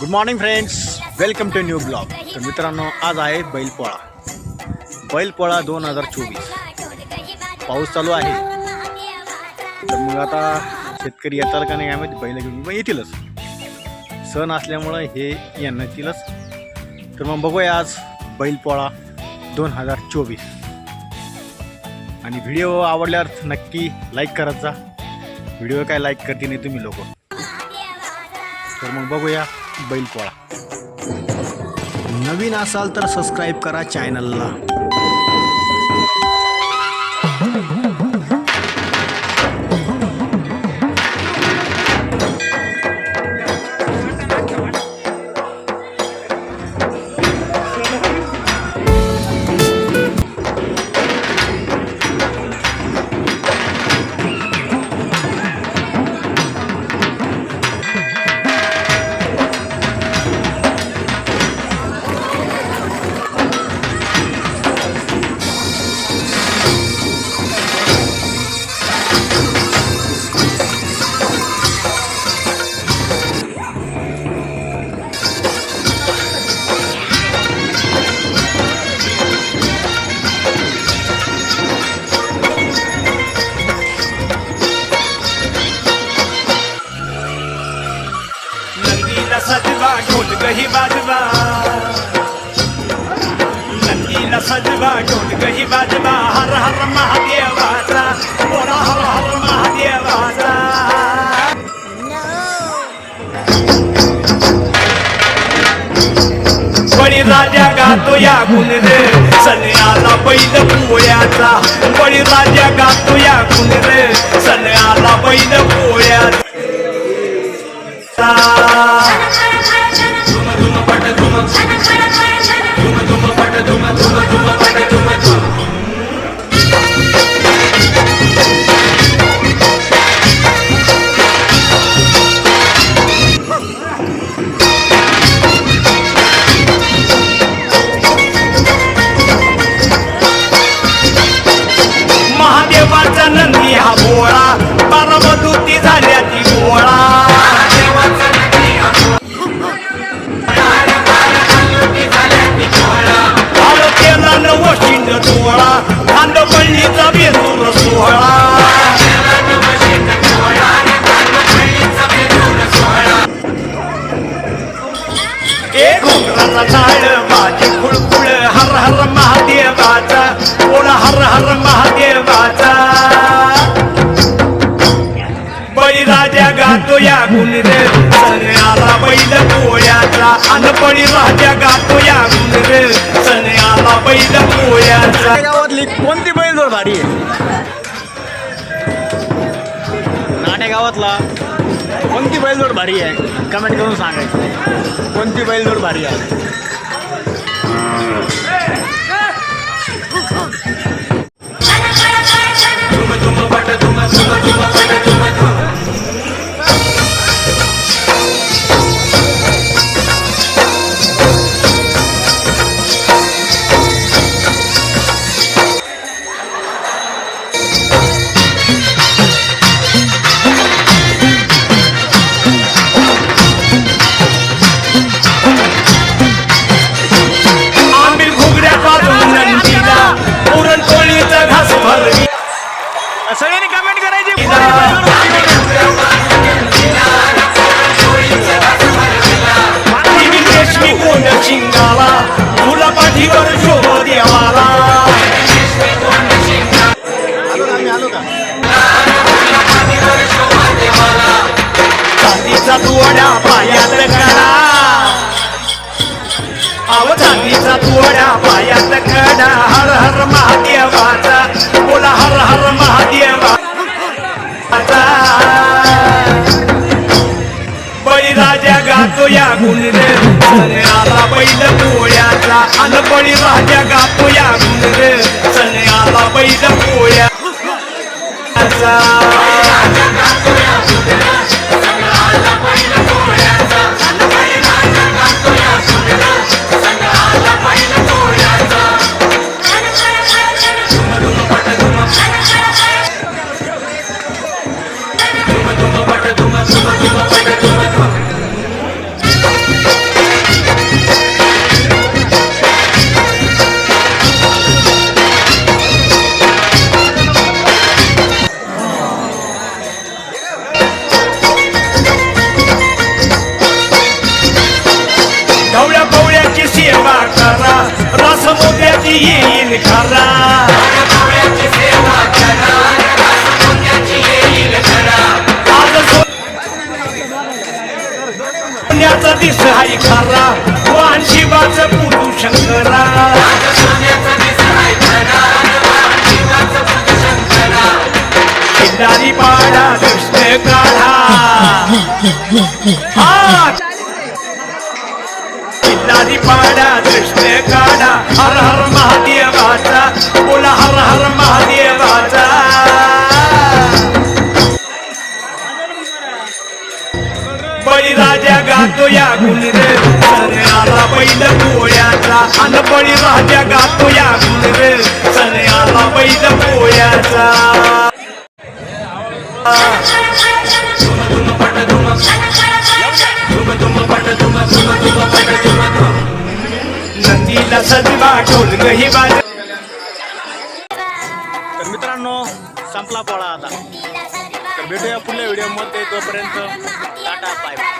Good morning friends welcome to new blog तर मित्रांनो आज आहे बैलपोळा. बैलपोळा दोन हजार चोवीस. पाऊस चालू आहे. तर मग आता शेतकरी येतात का नाही आम्ही बैल घेऊन मग येतीलच. सण असल्यामुळं हे येतीलच. तर मग बघूया आज बैलपोळा दोन हजार चोवीस. आणि व्हिडिओ आवडल्यावर नक्की लाईक करत जा. व्हिडिओ काय लाईक करते नाही तुम्ही लोक. तर मग बघूया. बैलपोळा नवीन असाल तर सबस्क्राईब करा चॅनलला नंदीला सजवा ढोल गही बाजवा नंदीला सजवा ढोल गही बाजवा हर हर महादेवाचा बोला हर हर महादेवाचा बळी राजा गातो या गुणरे सन्याला बैल पोळ्याचा बळी राजा गातो या गुणरे सन्याला बैल पोळ्याचा ధుమ ధుమ పట ధుమ ధుమ ధుమ పట ధుమ ధుమ ధుమ పట ధుమ ధుమ एक घोंगराचा टाळ माझी खुळखुळ हर हर महादेवाचा. बोला हर हर महादेवाचा. बळीराजा गातो या गुण रे सन्याला बैल पोळ्याचा अन बळीराजा गातो या गुण रे सन्याला बैल पोळ्याचा नाटे गावातली कोणती बैलजोड भारी आहे? नाटे गावातला कोणती बैलजोड भारी आहे? कमेंट करून सांगायचं. कोणती बैलजोड भारी आहे? या गुंडे रे सन्याला बैल पोळ्याचा. अनपळी राजा गातो या गुंडे रे सन्याला बैल पोळ्याचा. निखारा आज सोन्याचा दिस हाय खारा. वाहन शिवाचं पुरू शंकरा. किल्लारी पाडा कृष्ण काढा. हा. किल्लारी पाडा कृष्ण काढा हर हर महादेवाचा बोला हर हर महादेवाचा बळीराजा गातो या गुणरे सने आला बैल पोळ्याचा. अन बळीराजा गातो या गुणरे सने आला बैल पोळ्याचा. नदीला सजवा ढोल गही बाज तर मित्रांनो संपला पोळा आता. तर भेटूया पुढल्या व्हिडिओमध्ये तोपर्यंत टाटा बाय बाय